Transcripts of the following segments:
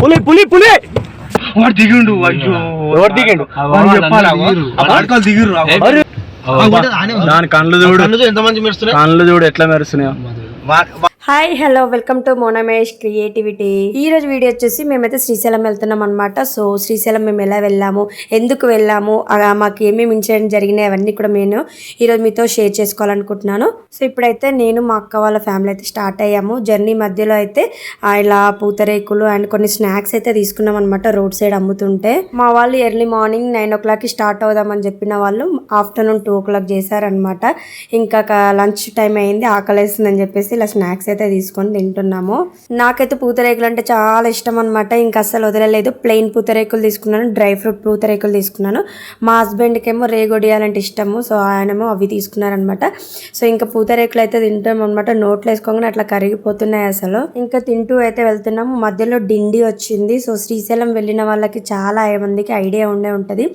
పులి పులి పులి. వాడు దిగిండు అయ్యో. ఎవరు దిగిండు? వాడు చెప్పాలా ఆడకాలు దిగిర్రు మరి దాని కళ్ళు చూడు ఎంత మంది మెరుస్తున్నాయి. కళ్ళు చూడు ఎట్లా మెరుస్తున్నాయో. Hi hello welcome to Monamesh creativity ఈ రోజు వీడియో వచ్చేసి మేమైతే శ్రీశైలం వెళ్తున్నాం అనమాట సో శ్రీశైలం మేము ఎలా వెళ్ళాము ఎందుకు వెళ్ళాము మాకు ఏమేమి ఇన్సిడెంట్ జరిగినాయి అవన్నీ కూడా నేను ఈరోజు మీతో షేర్ చేసుకోవాలనుకుంటున్నాను. సో ఇప్పుడైతే నేను మా అక్క వాళ్ళ ఫ్యామిలీ అయితే స్టార్ట్ అయ్యాము. జర్నీ మధ్యలో అయితే ఆ ఇలా పూతరేకులు అండ్ కొన్ని స్నాక్స్ అయితే తీసుకున్నాం అనమాట రోడ్ సైడ్ అమ్ముతుంటే. మా వాళ్ళు ఎర్లీ మార్నింగ్ నైన్ ఓ క్లాక్కి స్టార్ట్ అవుదామని చెప్పిన వాళ్ళు ఆఫ్టర్నూన్ టూ ఓ క్లాక్ చేశారనమాట ఇంకా లంచ్ టైం అయింది ఆకలేస్తుందని చెప్పేసి ఇలా స్నాక్స్ అయితే తీసుకొని తింటున్నాము. నాకైతే పూతరేకులు అంటే చాలా ఇష్టం అనమాట ఇంకా అస్సలు వదలలేదు. ప్లెయిన్ పూతరేకులు తీసుకున్నాను. డ్రై ఫ్రూట్ పూతరేకులు తీసుకున్నాను. మా హస్బెండ్కి ఏమో రేగొడియాలంటే ఇష్టము. సో ఆయనేమో అవి తీసుకున్నారనమాట సో ఇంకా పూతరేకులు అయితే తింటాం అనమాట నోట్లో వేసుకోగానే అట్లా కరిగిపోతున్నాయి అసలు. ఇంకా తింటూ అయితే వెళ్తున్నాము. మధ్యలో డిండి వచ్చింది. సో శ్రీశైలం వెళ్ళిన వాళ్ళకి చాలా మందికి ఐడియా ఉండే ఉంటుంది.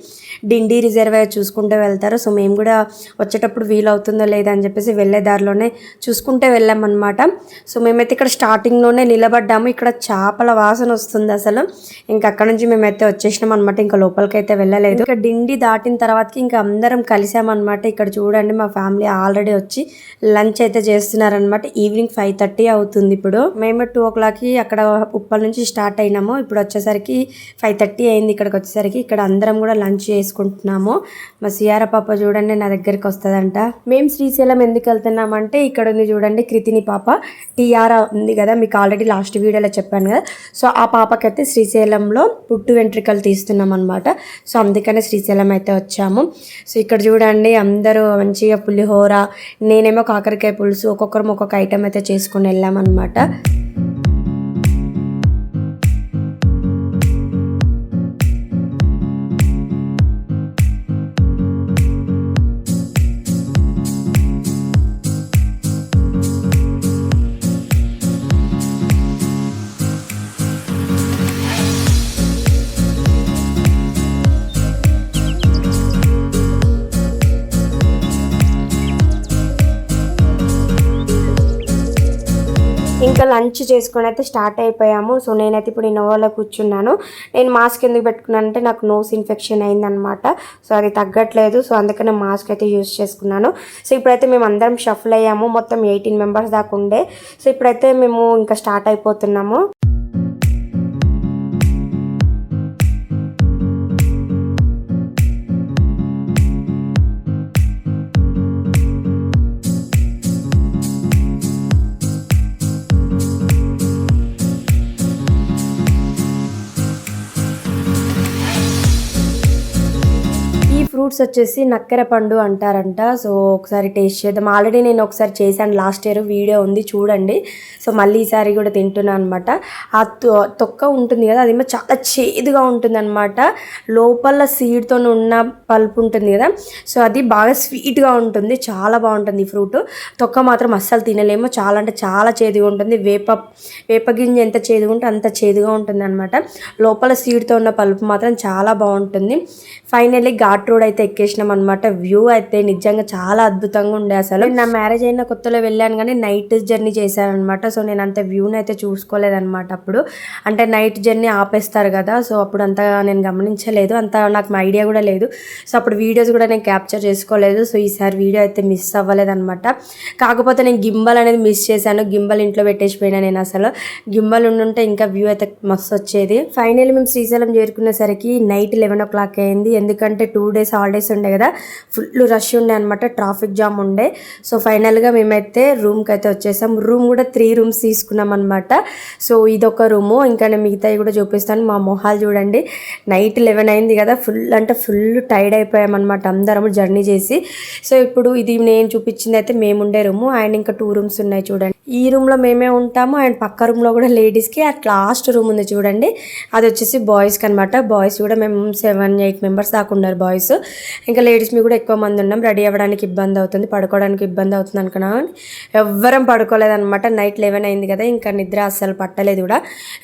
డిండి రిజర్వాయర్ చూసుకుంటూ వెళ్తారు. సో మేము కూడా వచ్చేటప్పుడు వీలవుతుందో లేదని లేదా అని చెప్పేసి వెళ్ళే దారిలోనే చూసుకుంటే వెళ్ళామన్నమాట. సో మేమైతే ఇక్కడ స్టార్టింగ్లోనే నిలబడ్డాము. ఇక్కడ చేపల వాసన వస్తుంది అసలు. ఇంకా అక్కడ నుంచి మేమైతే వచ్చేసినాం అనమాట ఇంకా లోపలికి అయితే వెళ్ళలేదు. ఇంకా డిండి దాటిన తర్వాతకి ఇంకా అందరం కలిసామన్నమాట ఇక్కడ చూడండి మా ఫ్యామిలీ ఆల్రెడీ వచ్చి లంచ్ అయితే చేస్తున్నారనమాట ఈవినింగ్ ఫైవ్ థర్టీ అవుతుంది ఇప్పుడు. మేము టూ ఓ క్లాక్కి అక్కడ ఉప్పల్ నుంచి స్టార్ట్ అయినాము. ఇప్పుడు వచ్చేసరికి ఫైవ్ థర్టీ అయింది ఇక్కడికి వచ్చేసరికి. ఇక్కడ అందరం కూడా లంచ్ చేసుకుంటున్నాము. మా సియార పాప చూడండి నా దగ్గరికి వస్తుందంట. మేము శ్రీశైలం ఎందుకు వెళ్తున్నామంటే ఇక్కడ ఉంది చూడండి కృతిని పాప. టిఆర్ ఉంది కదా మీకు ఆల్రెడీ లాస్ట్ వీడియోలో చెప్పాను కదా. సో ఆ పాపకైతే శ్రీశైలంలో పుట్టు వెంట్రుకలు తీస్తున్నాం అనమాట సో అందుకనే శ్రీశైలం అయితే వచ్చాము. సో ఇక్కడ చూడండి అందరూ మంచిగా పులిహోర నేనేమో కాకరకాయ పులుసు ఒక్కొక్కరం ఒక్కొక్క ఐటెం అయితే చేసుకుని వెళ్ళామన్నమాట. లంచ్ చేసుకొని అయితే స్టార్ట్ అయిపోయాము. సో నేనైతే ఇప్పుడు ఇన్నోవాలో కూర్చున్నాను. నేను మాస్క్ ఎందుకు పెట్టుకున్నానంటే నాకు నోస్ ఇన్ఫెక్షన్ అయిందనమాట సో అది తగ్గట్లేదు. సో అందుకనే మాస్క్ అయితే యూస్ చేసుకున్నాను. సో ఇప్పుడైతే మేము అందరం షఫల్ అయ్యాము. మొత్తం ఎయిటీన్ మెంబర్స్ దాకా ఉండే. సో ఇప్పుడైతే మేము ఇంకా స్టార్ట్ అయిపోతున్నాము. ఫ్రూట్స్ వచ్చేసి నక్కెర పండు అంటారంట. సో ఒకసారి టేస్ట్ చేద్దాం. ఆల్రెడీ నేను ఒకసారి చేశాను. లాస్ట్ ఇయర్ వీడియో ఉంది చూడండి. సో మళ్ళీ ఈసారి కూడా తింటున్నాను అనమాట ఆ తొ- తొక్క ఉంటుంది కదా అదేమో చాలా చేదుగా ఉంటుంది అనమాట లోపల సీడ్తో ఉన్న పల్పు ఉంటుంది కదా సో అది బాగా స్వీట్గా ఉంటుంది. చాలా బాగుంటుంది ఈ ఫ్రూట్. తొక్క మాత్రం అస్సలు తినలేము. చాలా అంటే చాలా చేదుగా ఉంటుంది. వేప వేప గింజ ఎంత చేదుగా ఉంటే అంత చేదుగా ఉంటుంది అనమాట లోపల సీడ్తో ఉన్న పల్పు మాత్రం చాలా బాగుంటుంది. ఫైనల్లీ ఘాట్ రోడ్ అయితే ఎక్కేసినాం అనమాట వ్యూ అయితే నిజంగా చాలా అద్భుతంగా ఉండే అసలు. నా మ్యారేజ్ అయిన కొత్తలో వెళ్ళాను కానీ నైట్ జర్నీ చేశాను అనమాట సో నేను అంత వ్యూని అయితే చూసుకోలేదన్నమాట అప్పుడు. అంటే నైట్ జర్నీ ఆపేస్తారు కదా సో అప్పుడు అంత నేను గమనించలేదు. అంత నాకు మా ఐడియా కూడా లేదు. సో అప్పుడు వీడియోస్ కూడా నేను క్యాప్చర్ చేసుకోలేదు. సో ఈసారి వీడియో అయితే మిస్ అవ్వలేదు అనమాట కాకపోతే నేను గింబల్ అనేది మిస్ చేశాను. గింబల్ ఇంట్లో పెట్టేసిపోయినా నేను అసలు. గింబల్ ఉండుంటే ఇంకా వ్యూ అయితే మస్తు వచ్చేది. ఫైనల్ మేము శ్రీశైలం చేరుకునేసరికి నైట్ లెవెన్ ఓ క్లాక్ అయింది. ఎందుకంటే టూ డేస్ హాలిడేస్ ఉండే కదా ఫుల్ రష్ ఉండే అనమాట ట్రాఫిక్ జామ్ ఉండే. సో ఫైనల్గా మేమైతే రూమ్కి అయితే వచ్చేసాం. రూమ్ కూడా త్రీ రూమ్స్ తీసుకున్నాం అనమాట సో ఇదొక రూము ఇంకా నేను మిగతాయి కూడా చూపిస్తాను. మా మొహాలు చూడండి. నైట్ లెవెన్ అయింది కదా ఫుల్ అంటే ఫుల్ టైర్డ్ అయిపోయామన్నమాట అందరం జర్నీ చేసి. సో ఇప్పుడు ఇది నేను చూపించింది అయితే మేముండే రూము అండ్ ఇంకా టూ రూమ్స్ ఉన్నాయి చూడండి. ఈ రూమ్లో మేమే ఉంటాము అండ్ పక్క రూమ్లో కూడా లేడీస్కి అట్ లాస్ట్ రూమ్ ఉంది చూడండి. అది వచ్చేసి బాయ్స్కి అనమాట బాయ్స్ కూడా మేము సెవెన్ ఎయిట్ మెంబర్స్ దాకా ఉన్నారు బాయ్స్ ఇంకా లేడీస్ మీ కూడా ఎక్కువ మంది ఉన్నాం రెడీ అవ్వడానికి ఇబ్బంది అవుతుంది పడుకోవడానికి ఇబ్బంది అవుతుంది అనుకున్నా ఎవ్వరం పడుకోలేదనమాట నైట్ లెవెన్ అయింది కదా ఇంకా నిద్ర అస్సలు పట్టలేదు కూడా.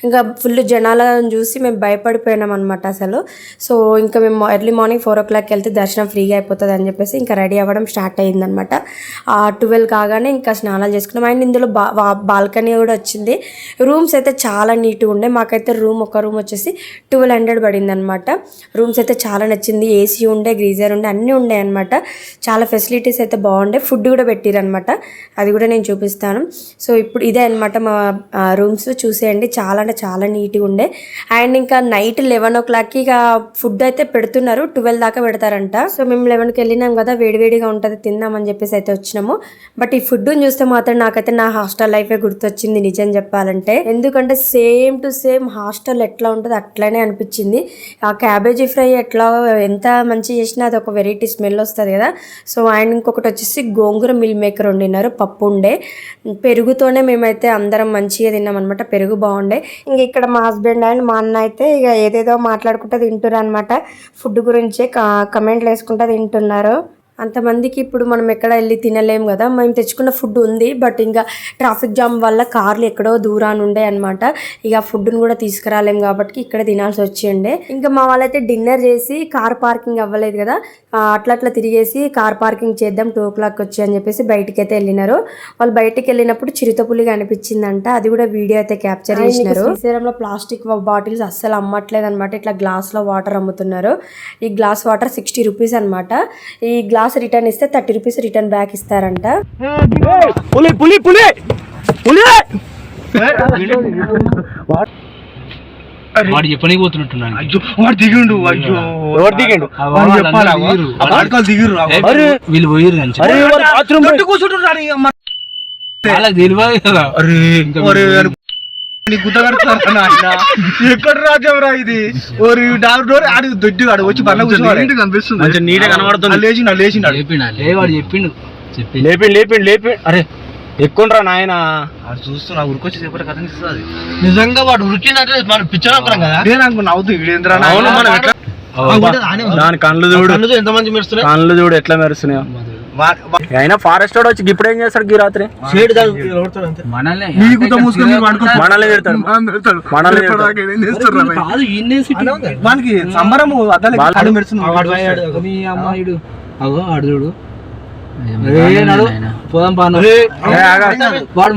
ఇంకా ఫుల్ జనాలను చూసి మేము భయపడిపోయినాం అనమాట అసలు. సో ఇంకా మేము ఎర్లీ మార్నింగ్ ఫోర్ ఓ క్లాక్కి వెళ్తే దర్శనం ఫ్రీగా అయిపోతుంది అని చెప్పేసి ఇంకా రెడీ అవ్వడం స్టార్ట్ అయ్యిందనమాట ఆ ట్వెల్వ్ కాగానే ఇంకా స్నానాలు చేసుకున్నాం. అండ్ ఇందులో బా బాల్కనీ కూడా వచ్చింది. రూమ్స్ అయితే చాలా నీట్గా ఉండే. మాకైతే రూమ్ ఒక రూమ్ వచ్చేసి ట్వెల్వ్ హండ్రెడ్ పడింది అనమాట రూమ్స్ అయితే చాలా నచ్చింది. ఏసీ ఉండే గీజర్ ఉండే అన్నీ ఉండే అనమాట చాలా ఫెసిలిటీస్ అయితే బాగుండే. ఫుడ్ కూడా పెట్టిరనమాట అది కూడా నేను చూపిస్తాను. సో ఇప్పుడు ఇదే అనమాట మా రూమ్స్ చూసేయండి. చాలా అంటే చాలా నీట్గా ఉండే. అండ్ ఇంకా నైట్ లెవెన్ ఓ క్లాక్కి ఇక ఫుడ్ అయితే పెడుతున్నారు. ట్వెల్వ్ దాకా పెడతారంట. సో మేము లెవెన్కి వెళ్ళినాం కదా. వేడివేడిగా ఉంటుంది తిందామని చెప్పేసి అయితే వచ్చినాము. బట్ ఈ ఫుడ్ చూస్తే మాత్రం నాకైతే నా హాస్టల్ లైఫే గుర్తొచ్చింది నిజం చెప్పాలంటే. ఎందుకంటే సేమ్ టు సేమ్ హాస్టల్ ఎట్లా ఉంటుంది అట్లనే అనిపించింది. ఆ క్యాబేజీ ఫ్రై ఎట్లా ఎంత మంచి చేసిన అది ఒక వెరైటీ స్మెల్ వస్తుంది కదా. సో అండ్ ఇంకొకటి వచ్చేసి గోంగూర మిల్ మేకర్ వండినారు పప్పు ఉండే. పెరుగుతోనే మేమైతే అందరం మంచిగా తిన్నాం అనమాట పెరుగు బాగుండే. ఇంక ఇక్కడ మా హస్బెండ్ అండ్ మా అన్న అయితే ఇక ఏదేదో మాట్లాడుకుంటూ తింటున్నారు అనమాట ఫుడ్ గురించే కమెంట్లు వేసుకుంటూ తింటున్నారు. అంతమందికి ఇప్పుడు మనం ఎక్కడ వెళ్ళి తినలేం కదా మేము తెచ్చుకున్న ఫుడ్ ఉంది బట్ ఇంకా ట్రాఫిక్ జామ్ వల్ల కార్లు ఎక్కడో దూరాన్ని ఉండే అనమాట ఇక ఫుడ్ని కూడా తీసుకురాలేం కాబట్టి ఇక్కడ తినాల్సి వచ్చిండే. ఇంకా మా వాళ్ళైతే డిన్నర్ చేసి కార్ పార్కింగ్ అవ్వలేదు కదా అట్లా అట్లా తిరిగేసి కార్ పార్కింగ్ చేద్దాం టూ ఓ క్లాక్ వచ్చి అని చెప్పేసి బయటికి అయితే వెళ్ళినారు. వాళ్ళు బయటికి వెళ్ళినప్పుడు చిరుతపులి కనిపించిందంట అది కూడా వీడియో అయితే క్యాప్చర్ చేసినారు. శ్రీశైలంలో ప్లాస్టిక్ బాటిల్స్ అస్సలు అమ్మట్లేదు అనమాట ఇట్లా గ్లాస్లో వాటర్ అమ్ముతున్నారు. ఈ గ్లాస్ వాటర్ సిక్స్టీ రూపీస్ అనమాట ఈ గ్లాస్ రిటర్న్ ఇస్తే థర్టీ రూపీస్ రిటర్న్ బ్యాక్ ఇస్తారంట. పులి పులి పులి! పులి! వాడు చెప్పనీకి పోతున్నట్టున్నాను అయ్యో వాడు దిగిండు అయ్యో. ఎవరు దిగిండు? వాడు చెప్పాలా? ఆడకాలు దిగిర్రు అరే వీళ్ళు పోయిరు కంచి అరే వాడు బాత్రూమ్ గట్టి కూర్చుంటున్నాడు ఇక మరి. వాళ్ళకి తెలియదు కదా. అరే ఇది? ఓరి డోర్ ఆడి దొడ్డి వాడు వచ్చి కూర్చోవాలి. కనిపిస్తుంది. మంచి కనబడుతుంది. చెప్పిండు. చెప్పి అరే ఎక్కుండ్రా నాయన. ఆడు చూస్తున్నా ఉరికొచ్చి చెప్పారు కథ తీస్తుంది నిజంగా వాడు ఉరికినట్టు మనం పిక్చర్ అనుకున్నాం కదా? అదే నాకు నవ్వుతూ వీడేంద్రా అవును మనం ఎట్లా? దాని కళ్ళు చూడు. కళ్ళు ఎంత మంది మెరుస్తున్నాయి. కళ్ళు చూడు ఎట్లా మెరుస్తున్నాయో. అయినా ఫారెస్ట్ వాడు వచ్చి ఇప్పుడు ఏం చేస్తాడు ఈ రాత్రి? మనల్ని నీకు తో మూసుకొని మీరు పడుకో. మనల్ని సంబరము వాడు పోదాం పాను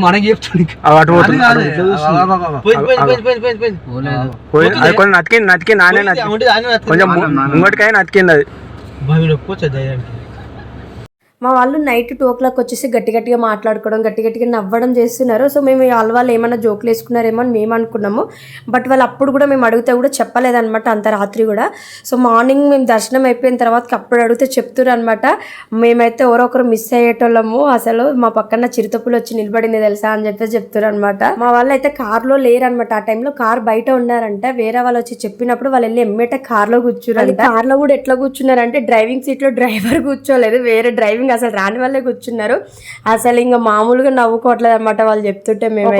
మనకి చెప్తాడు. నతికింది నతికి నానే. కొంచెం ముంగటికాయ నతికింది అది బా, వీడు ఒప్పుకోవచ్చు ధైర్యానికి. మా వాళ్ళు నైట్ టూ ఓ క్లాక్ వచ్చేసి గట్టి గట్టిగా మాట్లాడుకోవడం గట్టి గట్టిగా నవ్వడం చేస్తున్నారు. సో మేము వాళ్ళ వాళ్ళు ఏమైనా జోకులు వేసుకున్నారేమో అని మేము అనుకున్నాము. బట్ వాళ్ళు అప్పుడు కూడా మేము అడిగితే కూడా చెప్పలేదన్నమాట అంత రాత్రి కూడా. సో మార్నింగ్ మేము దర్శనం అయిపోయిన తర్వాత అప్పుడు అడిగితే చెప్తున్నారు అనమాట మేమైతే ఎవరొకరు మిస్ అయ్యేటోళ్ళము. అసలు మా పక్కన చిరుతపులు వచ్చి నిలబడింది తెలుసా అని చెప్పేసి చెప్తున్నారు అనమాట మా వాళ్ళు అయితే కార్లో లేరనమాట ఆ టైంలో కార్ బయట ఉన్నారంట. వేరే వాళ్ళు వచ్చి చెప్పినప్పుడు వాళ్ళు వెళ్ళి ఎమ్మేట కార్లో కూర్చున్నారు కార్లో కూడా ఎట్లా కూర్చున్నారంటే డ్రైవింగ్ సీట్లో డ్రైవర్ కూర్చోలేదు. వేరే డ్రైవింగ్ అసలు రాని వాళ్ళే కూర్చున్నారు. అసలు ఇంకా మామూలుగా నవ్వుకోవట్లేదు అనమాట వాళ్ళు చెప్తుంటే మేము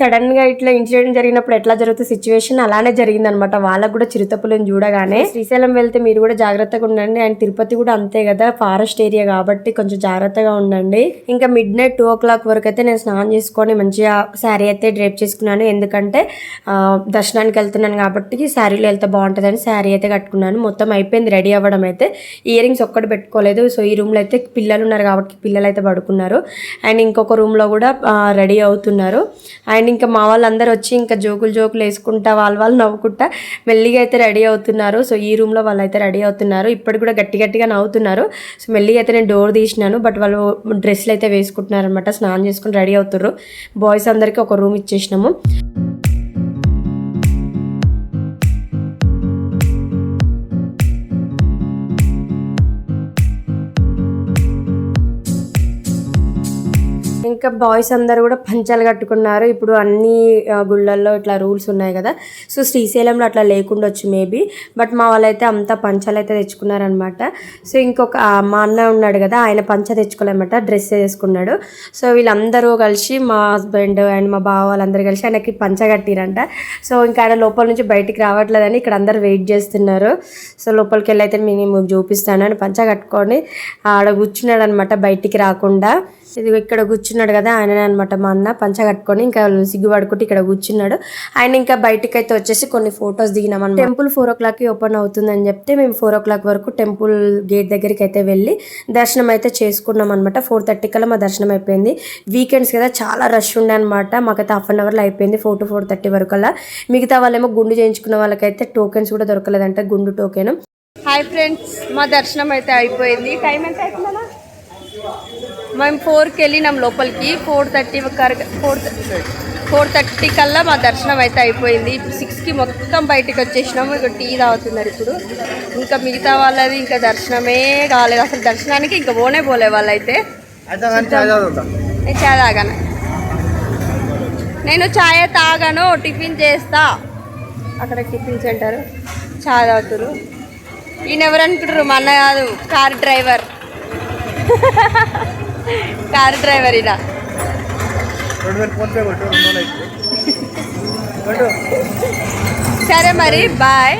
సడన్గా ఇట్లా ఇన్సిడెంట్ జరిగినప్పుడు ఎట్లా జరుగుతుంది సిచ్యువేషన్ అలానే జరిగింది అనమాట వాళ్ళకు కూడా చిరుతపులను చూడగానే. శ్రీశైలం వెళ్తే మీరు కూడా జాగ్రత్తగా ఉండండి. అండ్ తిరుపతి కూడా అంతే కదా ఫారెస్ట్ ఏరియా కాబట్టి కొంచెం జాగ్రత్తగా ఉండండి. ఇంకా midnight two o'clock వరకు అయితే నేను స్నానం చేసుకొని మంచిగా శారీ అయితే డ్రేప్ చేసుకున్నాను. ఎందుకంటే దర్శనానికి వెళ్తున్నాను కాబట్టి శారీలో వెళ్తే బాగుంటుందని శారీ అయితే కట్టుకున్నాను. మొత్తం అయిపోయింది రెడీ అవ్వడం అయితే. ఇయర్ రింగ్స్ ఒక్కటి పెట్టుకోలేదు. సో ఈ రూమ్లో అయితే పిల్లలు ఉన్నారు కాబట్టి పిల్లలు అయితే పడుకున్నారు. అండ్ ఇంకొక రూమ్లో కూడా రెడీ అవుతున్నారు. అండ్ ఇంకా మా వాళ్ళందరూ వచ్చి ఇంకా జోకులు జోకులు వేసుకుంటా వాళ్ళు వాళ్ళు నవ్వుకుంటా మెల్లిగా అయితే రెడీ అవుతున్నారు. సో ఈ రూమ్లో వాళ్ళు అయితే రెడీ అవుతున్నారు. ఇప్పటికి కూడా గట్టి గట్టిగా నవ్వుతున్నారు. సో మెల్లిగా అయితే నేను డోర్ తీసినాను. బట్ వాళ్ళు డ్రెస్సులు అయితే వేసుకుంటున్నారు అనమాట స్నానం చేసుకుని రెడీ అవుతున్నారు బాయ్స్ అందరికీ ఒక రూమ్ ఇచ్చేసినాము. ఇంకా బాయ్స్ అందరు కూడా పంచాలు కట్టుకున్నారు. ఇప్పుడు అన్ని గుళ్ళల్లో ఇట్లా రూల్స్ ఉన్నాయి కదా. సో శ్రీశైలంలో అట్లా లేకుండొచ్చు మేబీ. బట్ మా వాళ్ళైతే అంతా పంచాలు అయితే తెచ్చుకున్నారనమాట సో ఇంకొక మా అన్న ఉన్నాడు కదా ఆయన పంచ తెచ్చుకోలేమట డ్రెస్ వేసుకున్నాడు. సో వీళ్ళందరూ కలిసి మా హస్బెండ్ అండ్ మా బావ వాళ్ళందరూ కలిసి ఆయనకి పంచ కట్టిరంట. సో ఇంకా ఆయన లోపల నుంచి బయటికి రావట్లేదని ఇక్కడ అందరు వెయిట్ చేస్తున్నారు. సో లోపలికి వెళ్ళి అయితే నేను చూపిస్తాను. అని పంచ కట్టుకొని ఆడ కూర్చున్నాడు అనమాట బయటికి రాకుండా. ఇది ఇక్కడ కూర్చున్నాడు కదా ఆయననే అనమాట మా అన్న పంచ కట్టుకొని ఇంకా సిగ్గుపడుకుంటూ ఇక్కడ కూర్చున్నాడు. ఆయన ఇంకా బయటికి అయితే వచ్చేసి కొన్ని ఫొటోస్ దిగినాం టెంపుల్ ఫోర్ ఓ క్లాక్కి ఓపెన్ అవుతుందని చెప్తే మేము ఫోర్ ఓ క్లాక్ వరకు టెంపుల్ గేట్ దగ్గరికి అయితే వెళ్ళి దర్శనం అయితే చేసుకున్నాం అనమాట ఫోర్ థర్టీ కల్లా మా దర్శనం అయిపోయింది. వీకెండ్స్ కదా చాలా రష్ ఉండే అనమాట మాకైతే హాఫ్ అన్ అవర్లో అయిపోయింది ఫోర్ టు ఫోర్ థర్టీ వరకు అలా. మిగతా వాళ్ళేమో గుండు చేయించుకున్న వాళ్ళకైతే టోకెన్స్ కూడా దొరకలేదంట గుండు టోకెన్. హాయ్ ఫ్రెండ్స్ మా దర్శనం అయితే అయిపోయింది. టైం ఎంత మేము ఫోర్కి వెళ్ళినాం లోపలికి. Four thirty four four thirty కల్లా మా దర్శనం అయితే అయిపోయింది. ఇప్పుడు సిక్స్కి మొత్తం బయటికి వచ్చేసినాము. ఇక టీ తాగుతున్నారు ఇప్పుడు. ఇంకా మిగతా వాళ్ళది ఇంకా దర్శనమే కాలేదు. అసలు దర్శనానికి ఇంకా పోనే పోలే వాళ్ళైతే. నేను చాయ్ తాగాను. నేను చాయ్ తాగాను టిఫిన్ చేస్తా. అక్కడ టిఫిన్ సెంటర్ చాయ్ తాగుతారు. ఈయన ఎవరు అనుకుంటారు? మా అన్న కాదు కార్ డ్రైవర్. కార్ డ్రైవర్ కొట్టు సరే మరి బాయ్.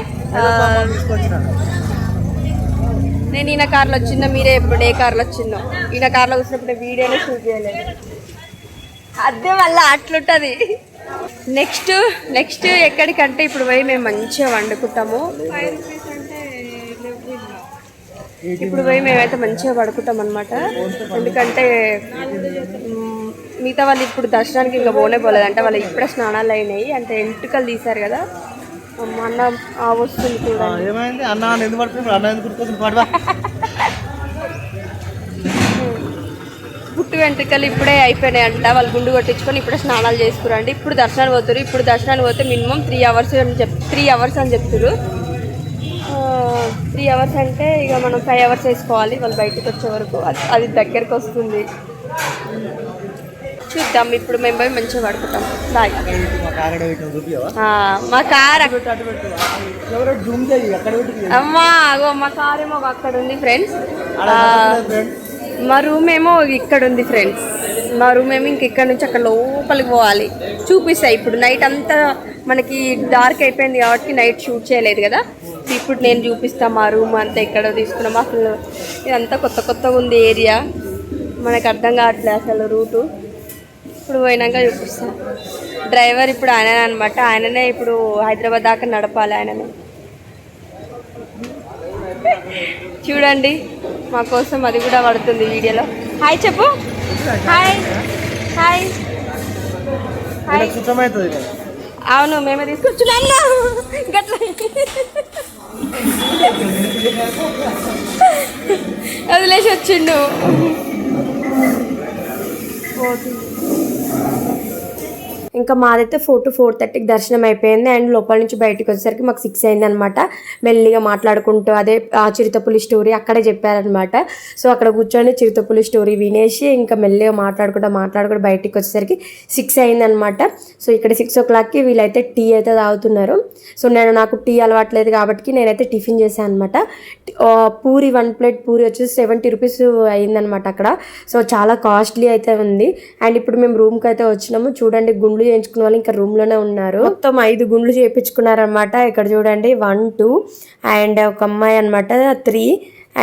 నేను ఈయన కార్లో వచ్చిందో మీరే ఎప్పుడు ఏ కార్లో వచ్చిందో. ఈయన కార్లో కూర్చున్నప్పుడు వీడియోనే షూట్ చేయలేదు. అదే వల్ల అట్లుంటుంది. నెక్స్ట్ నెక్స్ట్ ఎక్కడికంటే ఇప్పుడు పోయి మేము మంచిగా వండుకుంటాము. ఇప్పుడు పోయి మేమైతే మంచిగా పడుకుంటాం అనమాట ఎందుకంటే మిగతా వాళ్ళు ఇప్పుడు దర్శనానికి ఇంకా పోనే పోలేదు అంటే వాళ్ళు ఇప్పుడే స్నానాలు అయినాయి. అంటే ఎంటుకలు తీశారు కదా. అన్న ఆ వస్తుంది కూడా ఏమైంది? అన్న అన్న ఎందుకు పడుతుంది అన్న ఎందుకు గుర్తుకొస్తుంది పడవా. పుట్టు వెంట్రుకలు ఇప్పుడే అయిపోయినాయి అంట వాళ్ళు గుండు కొట్టించుకొని ఇప్పుడే స్నానాలు చేసుకురండి. ఇప్పుడు దర్శనానికి పోతారు ఇప్పుడు దర్శనానికి పోతే మినిమం త్రీ అవర్స్ అని చెప్ త్రీ అవర్స్ అని చెప్తారు త్రీ అవర్స్ అంటే ఇక మనం ఫైవ్ అవర్స్ వేసుకోవాలి వాళ్ళు బయటకు వచ్చే వరకు. అది అది దగ్గరికి వస్తుంది. చూద్దాం ఇప్పుడు మేము పోయి మంచిగా పడుకుంటాం. మా కార్ అమ్మా అగో మా కార్ ఏమో అక్కడ ఉంది ఫ్రెండ్స్ మా రూమ్ ఏమో ఇక్కడ ఉంది ఫ్రెండ్స్ మా మేము ఇంక ఇక్కడ నుంచి అక్కడ లోపలికి పోవాలి. చూపిస్తాయి ఇప్పుడు నైట్ అంతా మనకి డార్క్ అయిపోయింది కాబట్టి నైట్ షూట్ చేయలేదు కదా. ఇప్పుడు నేను చూపిస్తాను మా రూమ్ అంతా ఎక్కడ తీసుకున్నాం. అసలు ఇదంతా కొత్త కొత్తగా ఉంది ఏరియా మనకు అర్థం కావట్లేదు అసలు రూటు ఇప్పుడు పోయినాక చూపిస్తాను డ్రైవర్ ఇప్పుడు ఆయననే అనమాట ఆయననే ఇప్పుడు హైదరాబాద్ దాకా నడపాలి ఆయననే. చూడండి. మా కోసం అది కూడా పడుతుంది వీడియోలో. హాయ్ చెప్పు. హాయ్. హాయ్. హాయ్. సుఖమవుతుంది కదా. అవును మేమే తీసుకొచ్చున్నాను గట్ల. వదిలేసి వచ్చిండు. ఇంకా మాదైతే ఫోర్ టు ఫోర్ థర్టీకి దర్శనం అయిపోయింది. అండ్ లోపల నుంచి బయటకు వచ్చేసరికి మాకు సిక్స్ అయింది అనమాట మెల్లిగా మాట్లాడుకుంటూ అదే ఆ చిరుతపులి స్టోరీ అక్కడే చెప్పారనమాట. సో అక్కడ కూర్చొని చిరుతపులి స్టోరీ వినేసి ఇంకా మెల్లిగా మాట్లాడుకుంటూ మాట్లాడుకుంటూ బయటికి వచ్చేసరికి సిక్స్ అయిందనమాట. సో ఇక్కడ సిక్స్ ఓ క్లాక్కి వీళ్ళైతే టీ అయితే తాగుతున్నారు. సో నేను నాకు టీ అలవాట్లేదు కాబట్టి నేనైతే టిఫిన్ చేశాను అనమాట పూరి వన్ ప్లేట్ పూరి వచ్చేసి సెవెంటీ రూపీస్ అయిందనమాట అక్కడ. సో చాలా కాస్ట్లీ అయితే ఉంది. అండ్ ఇప్పుడు మేము రూమ్కి అయితే వచ్చినాము. చూడండి గుండ్లు చేయించుకున్న వాళ్ళు ఇంకా రూమ్లోనే ఉన్నారు. మొత్తం ఐదు గుండ్లు చేయించుకున్నారనమాట ఇక్కడ చూడండి వన్ టూ అండ్ ఒక అమ్మాయి అనమాట త్రీ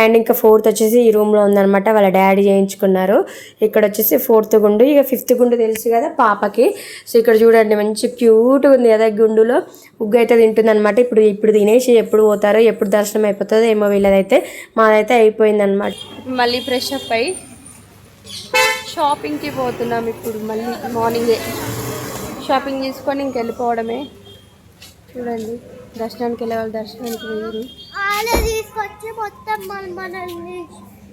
అండ్ ఇంకా ఫోర్త్ వచ్చేసి ఈ రూమ్లో ఉందనమాట వాళ్ళ డాడీ చేయించుకున్నారు. ఇక్కడ వచ్చేసి ఫోర్త్ గుండు. ఇక ఫిఫ్త్ గుండు తెలుసు కదా పాపకి. సో ఇక్కడ చూడండి మంచి క్యూట్గా ఉంది కదా గుండులో. ఉగ్గు అయితే తింటుందన్నమాట. ఇప్పుడు ఇప్పుడు తినేసి ఎప్పుడు పోతారో ఎప్పుడు దర్శనం అయిపోతుందో ఏమో వీళ్ళదైతే మాదైతే అయిపోయిందనమాట మళ్ళీ ఫ్రెష్ అప్ అయి షాపింగ్కి పోతున్నాం ఇప్పుడు మళ్ళీ మార్నింగే షాపింగ్ చేసుకొని ఇంక వెళ్ళిపోవడమే. చూడండి దర్శనానికి వెళ్ళే వాళ్ళు దర్శనానికి వేయరు వాళ్ళే తీసుకొచ్చి మొత్తం మన మనల్ని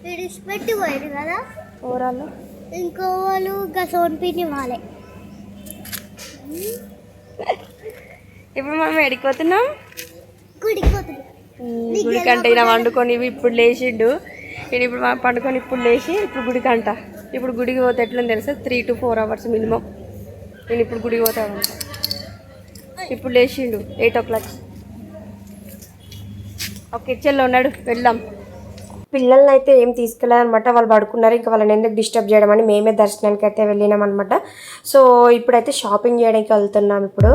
విడిచిపెట్టి పోయారు కదా? ఓవరాల్ ఇంకో వాళ్ళు ఇంకా సోన్పిని వాళ్ళే. ఇప్పుడు మనం ఎడిపోతున్నాం గుడికి పోతుంది గుడికంట ఈయన వండుకొని ఇవి ఇప్పుడు లేచిండు. ఈయన ఇప్పుడు పండుకొని ఇప్పుడు లేచి ఇప్పుడు గుడికంట ఇప్పుడు గుడికి పోతే ఎట్లని తెలుసా? Three to four hours minimum నేను ఇప్పుడు గుడికి పోతానంట ఇప్పుడు లేచిండు ఎయిట్ ఓ క్లాక్ ఓకే చెల్లో ఉన్నాడు వెళ్దాం. పిల్లల్ని అయితే ఏం తీసుకెళ్ళారనమాట వాళ్ళు పడుకున్నారు ఇంకా వాళ్ళని ఎందుకు డిస్టర్బ్ చేయడం అని మేమే దర్శనానికి అయితే వెళ్ళినాం అనమాట సో ఇప్పుడైతే షాపింగ్ చేయడానికి వెళ్తున్నాం ఇప్పుడు.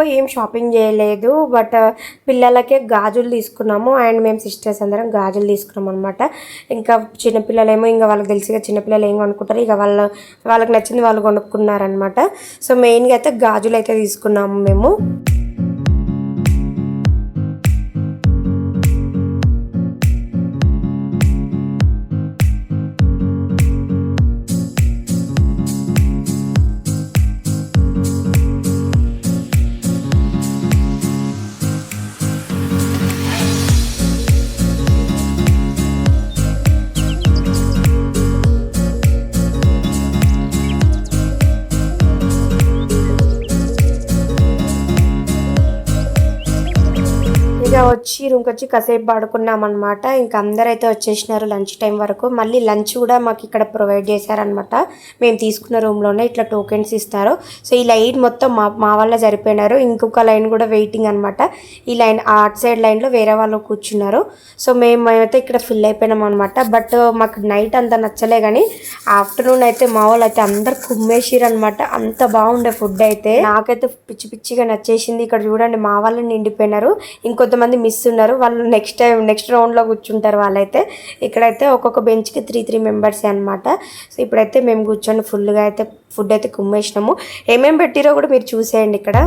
ఎక్కువ ఏం షాపింగ్ చేయలేదు బట్ uh, పిల్లలకే గాజులు తీసుకున్నాము. అండ్ మేము సిస్టర్స్ అందరం గాజులు తీసుకున్నాం అనమాట ఇంకా చిన్నపిల్లలేమో ఇంకా వాళ్ళకి తెలిసిగా చిన్నపిల్లలు ఏం కొనుక్కుంటారు. ఇక వాళ్ళ వాళ్ళకి నచ్చింది వాళ్ళు కొనుక్కున్నారనమాట సో మెయిన్గా అయితే గాజులు అయితే తీసుకున్నాము మేము. వచ్చి రూమ్కి వచ్చి కాసేపు పడుకున్నాం అనమాట ఇంకా అందరైతే వచ్చేసినారు లంచ్ టైం వరకు. మళ్ళీ లంచ్ కూడా మాకు ఇక్కడ ప్రొవైడ్ చేశారనమాట మేము తీసుకున్న రూమ్లోనే ఇట్లా టోకెన్స్ ఇస్తారు. సో ఈ లైన్ మొత్తం మా మా వల్ల సరిపోయినారు. ఇంకొక లైన్ కూడా వెయిటింగ్ అనమాట ఈ లైన్ అట్ సైడ్ లైన్లో వేరే వాళ్ళు కూర్చున్నారు. సో మేము మేమైతే ఇక్కడ ఫిల్ అయిపోయినాం అనమాట బట్ మాకు నైట్ అంత నచ్చలే కానీ ఆఫ్టర్నూన్ అయితే మా వాళ్ళు అయితే అందరు కుమ్మేసిరు అనమాట అంత బాగుండే ఫుడ్ అయితే. నాకైతే పిచ్చి పిచ్చిగా నచ్చేసింది. ఇక్కడ చూడండి మా వాళ్ళు నిండిపోయినారు. ఇంకొంతమంది మిస్ ఇస్తున్నారు వాళ్ళు నెక్స్ట్ టైం నెక్స్ట్ రౌండ్లో కూర్చుంటారు వాళ్ళైతే. ఇక్కడైతే ఒక్కొక్క బెంచ్కి త్రీ త్రీ మెంబర్స్ అనమాట సో ఇప్పుడైతే మేము కూర్చొని ఫుల్గా అయితే ఫుడ్ అయితే కుమ్మేసినాము. ఏమేమి పెట్టిరో కూడా మీరు చూసేయండి ఇక్కడ.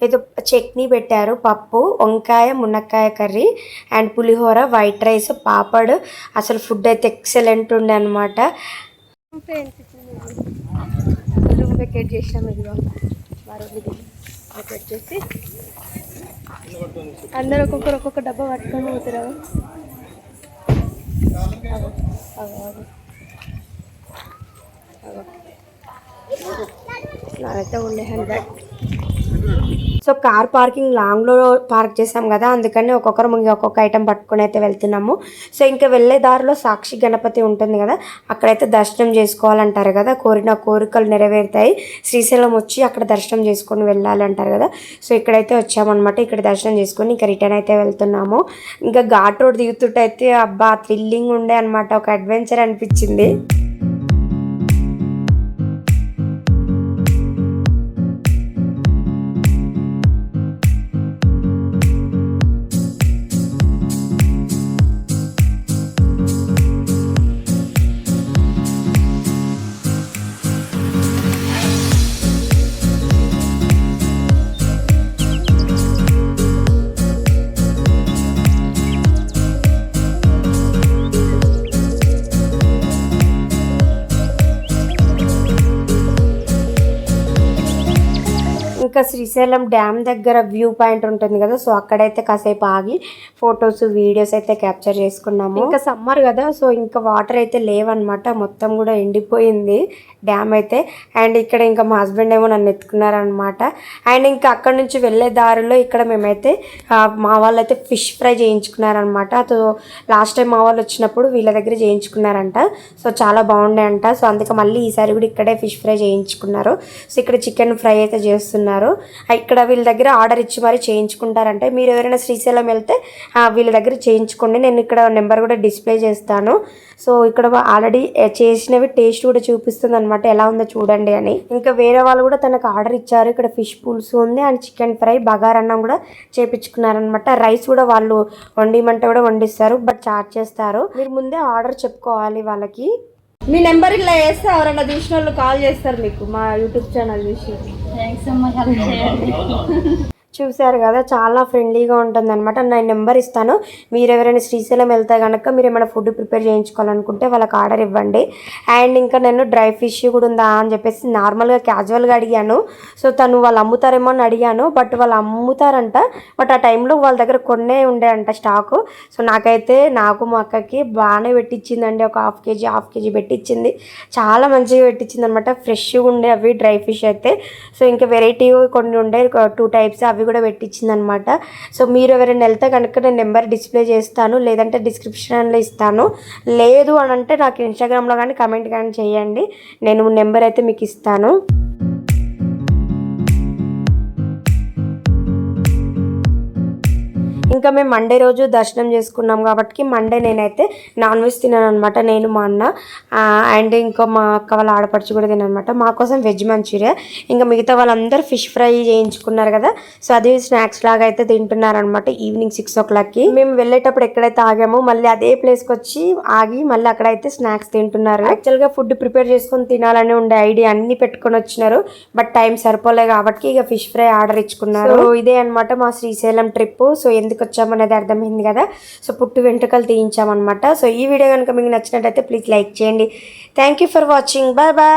ఏదో చట్నీ పెట్టారు పప్పు వంకాయ మునక్కాయ కర్రీ అండ్ పులిహోర వైట్ రైస్ పాపడ్. అసలు ఫుడ్ అయితే ఎక్సలెంట్ ఉండే అనమాట రూమ్ వెకేట్ చేసాం ఇదిగో. మరో వెకేట్ చేసి అందరు ఒక్కొక్కరు ఒక్కొక్క డబ్బా పట్టుకొని పోతారు అవును నాకైతే ఉండే హండ్రెడ్. సో కార్ పార్కింగ్ లాంగ్లో పార్క్ చేసాం కదా అందుకని ఒక్కొక్కరు ముందు ఒక్కొక్క ఐటెం పట్టుకొని అయితే వెళ్తున్నాము. సో ఇంకా వెళ్ళే దారిలో సాక్షి గణపతి ఉంటుంది కదా అక్కడైతే దర్శనం చేసుకోవాలంటారు కదా కోరిన కోరికలు నెరవేరుతాయి. శ్రీశైలం వచ్చి అక్కడ దర్శనం చేసుకొని వెళ్ళాలి అంటారు కదా సో ఇక్కడైతే వచ్చామన్నమాట. ఇక్కడ దర్శనం చేసుకొని ఇంకా రిటర్న్ అయితే వెళ్తున్నాము. ఇంకా ఘాట్ రోడ్ దిగుతుంటే అయితే అబ్బా థ్రిల్లింగ్ ఉండే అనమాట ఒక అడ్వెంచర్ అనిపించింది. ఇంకా శ్రీశైలం డ్యామ్ దగ్గర వ్యూ పాయింట్ ఉంటుంది కదా సో అక్కడైతే కాసేపు ఆగి ఫొటోస్ వీడియోస్ అయితే క్యాప్చర్ చేసుకున్నాము. ఇంకా సమ్మర్ కదా సో ఇంకా వాటర్ అయితే లేవన్నమాట మొత్తం కూడా ఎండిపోయింది డ్యామ్ అయితే. అండ్ ఇక్కడ ఇంకా మా హస్బెండ్ ఏమో నన్ను ఎత్తుకున్నారనమాట అండ్ ఇంకా అక్కడ నుంచి వెళ్ళే దారిలో ఇక్కడ మేమైతే మా వాళ్ళు అయితే ఫిష్ ఫ్రై చేయించుకున్నారనమాట సో లాస్ట్ టైం మా వాళ్ళు వచ్చినప్పుడు వీళ్ళ దగ్గర చేయించుకున్నారంట. సో చాలా బాగుండే అంట సో అందుకే మళ్ళీ ఈసారి కూడా ఇక్కడే ఫిష్ ఫ్రై చేయించుకున్నారు. సో ఇక్కడ చికెన్ ఫ్రై అయితే చేస్తున్నారు. చేస్తారు. ఇక్కడ వీళ్ళ దగ్గర ఆర్డర్ ఇచ్చి మరి చేయించుకుంటారంటే మీరు ఎవరైనా శ్రీశైలం వెళ్తే వీళ్ళ దగ్గర చేయించుకోండి. నేను ఇక్కడ నెంబర్ కూడా డిస్ప్లే చేస్తాను. సో ఇక్కడ ఆల్రెడీ చేసినవి టేస్ట్ కూడా చూపిస్తుంది అనమాట ఎలా ఉందో చూడండి అని. ఇంకా వేరే వాళ్ళు కూడా తనకు ఆర్డర్ ఇచ్చారు. ఇక్కడ ఫిష్ పులుసు ఉంది అండ్ చికెన్ ఫ్రై బగార్ అన్నం కూడా చేపించుకున్నారనమాట రైస్ కూడా వాళ్ళు వండిమంటే కూడా వండిస్తారు బట్ చార్జ్ చేస్తారు. మీరు ముందే ఆర్డర్ చెప్పుకోవాలి వాళ్ళకి. మీ నెంబర్ ఇలా వేస్తే ఎవరైనా చూసిన వాళ్ళు కాల్ చేస్తారు మీకు మా యూట్యూబ్ ఛానల్ చూసి. చూశారు కదా చాలా ఫ్రెండ్లీగా ఉంటుంది అనమాట నెంబర్ ఇస్తాను. మీరు ఎవరైనా శ్రీశైలం వెళ్తే కనుక మీరు ఏమైనా ఫుడ్ ప్రిపేర్ చేయించుకోవాలనుకుంటే వాళ్ళకి ఆర్డర్ ఇవ్వండి. అండ్ ఇంకా నేను డ్రై ఫిష్ కూడా ఉందా అని చెప్పేసి నార్మల్గా క్యాజువల్గా అడిగాను. సో తను వాళ్ళు అమ్ముతారేమో అని అడిగాను. బట్ వాళ్ళు అమ్ముతారంట. బట్ ఆ టైంలో వాళ్ళ దగ్గర కొన్నే ఉండే అంట స్టాకు సో నాకైతే నాకు మా అక్కకి బాగానే పెట్టించిందండి ఒక హాఫ్ కేజీ హాఫ్ కేజీ పెట్టించింది చాలా మంచిగా పెట్టించింది అనమాట ఫ్రెష్గా ఉండే అవి డ్రై ఫిష్ అయితే. సో ఇంకా వెరైటీ కొన్ని ఉండే. టూ టైప్స్ అవి కూడా పెట్టించింది అనమాట సో మీరు ఎవరైనా వెళ్తే కనుక నేను నెంబర్ డిస్ప్లే చేస్తాను లేదంటే డిస్క్రిప్షన్లో ఇస్తాను. లేదు అని అంటే నాకు ఇన్స్టాగ్రామ్లో కానీ కమెంట్ కానీ చేయండి. నేను నెంబర్ అయితే మీకు ఇస్తాను. ఇంకా మేము మండే రోజు దర్శనం చేసుకున్నాం కాబట్టి మండే నేనైతే నాన్ వెజ్ తినాను అనమాట నేను మా అన్న అండ్ ఇంకా మా అక్క వాళ్ళ ఆడపడుచు కూడా తిననమాట మా కోసం వెజ్ మంచూరియా. ఇంకా మిగతా వాళ్ళందరూ ఫిష్ ఫ్రై చేయించుకున్నారు కదా. సో అది స్నాక్స్ లాగా అయితే తింటున్నారు అనమాట ఈవినింగ్ సిక్స్ ఓ క్లాక్కి మేము వెళ్ళేటప్పుడు ఎక్కడైతే ఆగామో మళ్ళీ అదే ప్లేస్కి వచ్చి ఆగి మళ్ళీ అక్కడైతే స్నాక్స్ తింటున్నారు. యాక్చువల్గా ఫుడ్ ప్రిపేర్ చేసుకొని తినాలని ఉండే ఐడియా అన్ని పెట్టుకొని వచ్చినారు. బట్ టైం సరిపోలే కాబట్టి ఇక ఫిష్ ఫ్రై ఆర్డర్ ఇచ్చుకున్నారు. ఇదే అన్నమాట మా శ్రీశైలం ట్రిప్ సో ఎందుకు వచ్చామనేది అర్థమైంది కదా. సో పుట్టు వెంట్రుకలు తీయించామన్నమాట. సో ఈ వీడియో కనుక మీకు నచ్చినట్టయితే ప్లీజ్ లైక్ చేయండి. Thank you for watching bye bye